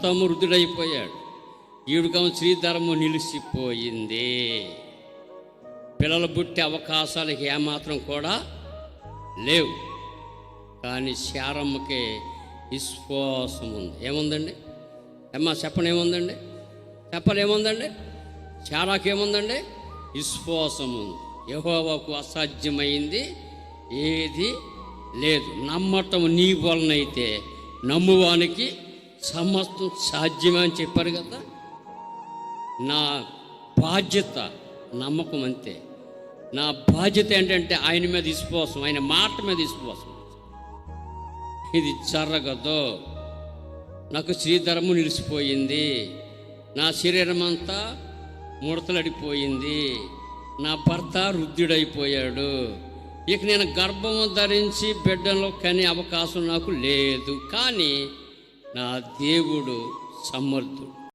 భర్త మృదుడైపోయాడు ఈవిడకం శ్రీధరము నిలిచిపోయింది. పిల్లలు పుట్టే అవకాశాలకి ఏమాత్రం కూడా లేవు. కానీ శారమ్మకి విశ్వాసం ఉంది ఏముందండి? అమ్మ చెప్పని ఏముందండి చెప్పని విశ్వాసం ఉంది యహోవాకు అసాధ్యమైంది ఏది లేదు. నమ్మటం నీ వలనైతే నమ్మువానికి సమస్తం సాధ్యమే అని చెప్పారు కదా. నా బాధ్యత నమ్మకం అంతే. నా బాధ్యత ఏంటంటే ఆయన మీద విశ్వాసం ఆయన మాట మీద విశ్వాసం. ఇది జరగదు. నాకు శ్రీధరము నిలిచిపోయింది. నా శరీరం అంతా ముడతలడిపోయింది. నా భర్త వృద్ధుడైపోయాడు. ఇక నేను గర్భము ధరించి బిడ్డలో కనే అవకాశం నాకు లేదు. కానీ నా దేవుడు సమర్థుడు.